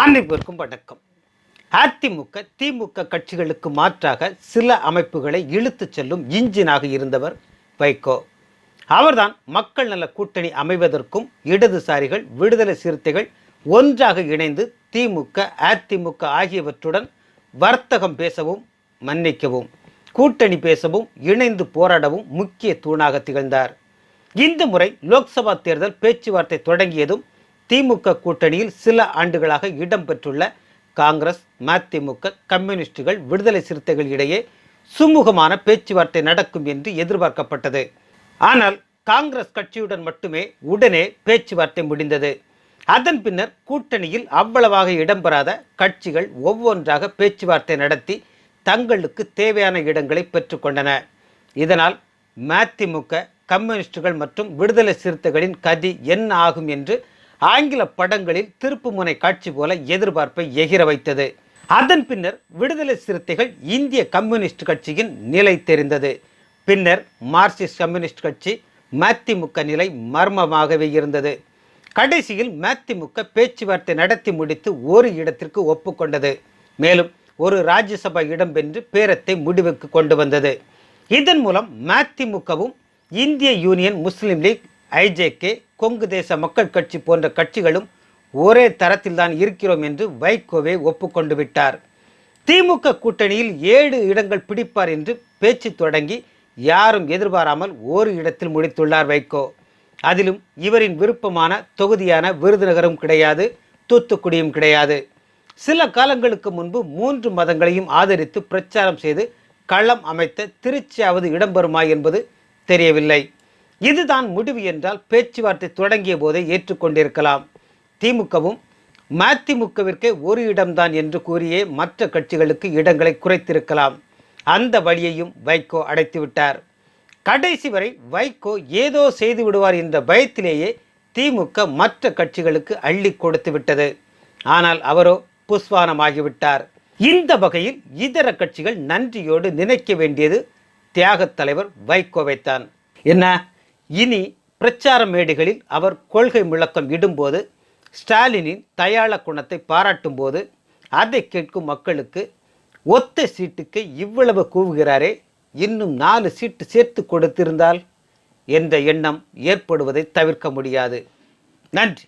அனைவருக்கும் வணக்கம். அதிமுக திமுக கட்சிகளுக்கு மாற்றாக சில அமைப்புகளை இழுத்துச் செல்லும் இன்ஜினாக இருந்தவர் வைகோ. அவர்தான் மக்கள் நல கூட்டணி அமைவதற்கும் இடதுசாரிகள் விடுதலை சிறுத்தைகள் ஒன்றாக இணைந்து திமுக அதிமுக ஆகியவற்றுடன் வர்த்தகம் பேசவும் மன்னிக்கவும் கூட்டணி பேசவும் இணைந்து போராடவும் முக்கிய தூணாக திகழ்ந்தார். இந்த முறை லோக்சபா தேர்தல் பேச்சுவார்த்தை தொடங்கியதும் திமுக கூட்டணியில் சில ஆண்டுகளாக இடம்பெற்றுள்ள காங்கிரஸ் மதிமுக கம்யூனிஸ்டுகள் விடுதலை சிறுத்தைகள் இடையே சுமூகமான பேச்சுவார்த்தை நடக்கும் என்று எதிர்பார்க்கப்பட்டது. ஆனால் காங்கிரஸ் கட்சியுடன் மட்டுமே உடனே பேச்சுவார்த்தை முடிந்தது. அதன் பின்னர் கூட்டணியில் அவ்வளவாக இடம்பெறாத கட்சிகள் ஒவ்வொன்றாக பேச்சுவார்த்தை நடத்தி தங்களுக்கு தேவையான இடங்களை பெற்றுக்கொண்டன இதனால் மதிமுக கம்யூனிஸ்டுகள் மற்றும் விடுதலை சிறுத்தைகளின் கதி என்ன ஆகும் என்று ஆங்கில படங்களில் திருப்புமுனை காட்சி போல எதிர்பார்ப்பை எகிர வைத்தது. அதன் பின்னர் விடுதலை சிறுத்தைகள் இந்திய கம்யூனிஸ்ட் கட்சியின் நிலை தெரிந்தது. பின்னர் மார்க்சிஸ்ட் கம்யூனிஸ்ட் கட்சி மதிமுக நிலை மர்மமாகவே இருந்தது. கடைசியில் மதிமுக பேச்சுவார்த்தை நடத்தி முடித்து ஒரு இடத்திற்கு ஒப்புக்கொண்டது. மேலும் ஒரு ராஜ்யசபா இடம் வென்று பேரத்தை முடிவுக்கு கொண்டு வந்தது. இதன் மூலம் மதிமுகவும் இந்திய Union Muslim League IJK Kongu Desa Makkal Katchi போன்ற கட்சிகளும் ஒரே தரத்தில்தான் இருக்கிறோம் என்று வைகோவே ஒப்புக்கொண்டு விட்டார். திமுக கூட்டணியில் ஏழு இடங்கள் பிடிப்பார் என்று பேச்சு தொடங்கி யாரும் எதிர்பாராமல் ஒரு இடத்தில் முடித்துள்ளார் வைகோ. அதிலும் இவரின் விருப்பமான தொகுதியான விருதுநகரும் கிடையாது தூத்துக்குடியும் கிடையாது. சில காலங்களுக்கு முன்பு மூன்று மதங்களையும் ஆதரித்து பிரச்சாரம் செய்து களம் அமைத்த திருச்சியாவது இடம்பெறுமா என்பது தெரியவில்லை. இதுதான் முடிவு என்றால் பேச்சுவார்த்தை தொடங்கிய போதே ஏற்றுக்கொண்டிருக்கலாம். திமுகவும் மதிமுகவிற்கே ஒரு இடம்தான் என்று கூறியே மற்ற கட்சிகளுக்கு இடங்களை குறைத்திருக்கலாம். அந்த வழியையும் வைகோ அடைத்துவிட்டார். கடைசி வரை வைகோ ஏதோ செய்து விடுவார் என்ற பயத்திலேயே திமுக மற்ற கட்சிகளுக்கு அள்ளி கொடுத்து விட்டது. ஆனால் அவரோ புஸ்வானமாகிவிட்டார். இந்த வகையில் இதர கட்சிகள் நன்றியோடு நினைக்க வேண்டியது தியாகத் தலைவர் வைகோவைத்தான். என்ன? இனி பிரச்சார மேடைகளில் அவர் கொள்கை முழக்கம் இடும்போது ஸ்டாலினின் தயாள குணத்தை பாராட்டும் போது அதை கேட்கும் மக்களுக்கு ஒத்த சீட்டுக்கு இவ்வளவு கூவுகிறாரே இன்னும் நாலு சீட்டு சேர்த்து கொடுத்திருந்தால்? என்ற எண்ணம் ஏற்படுவதை தவிர்க்க முடியாது. நன்றி.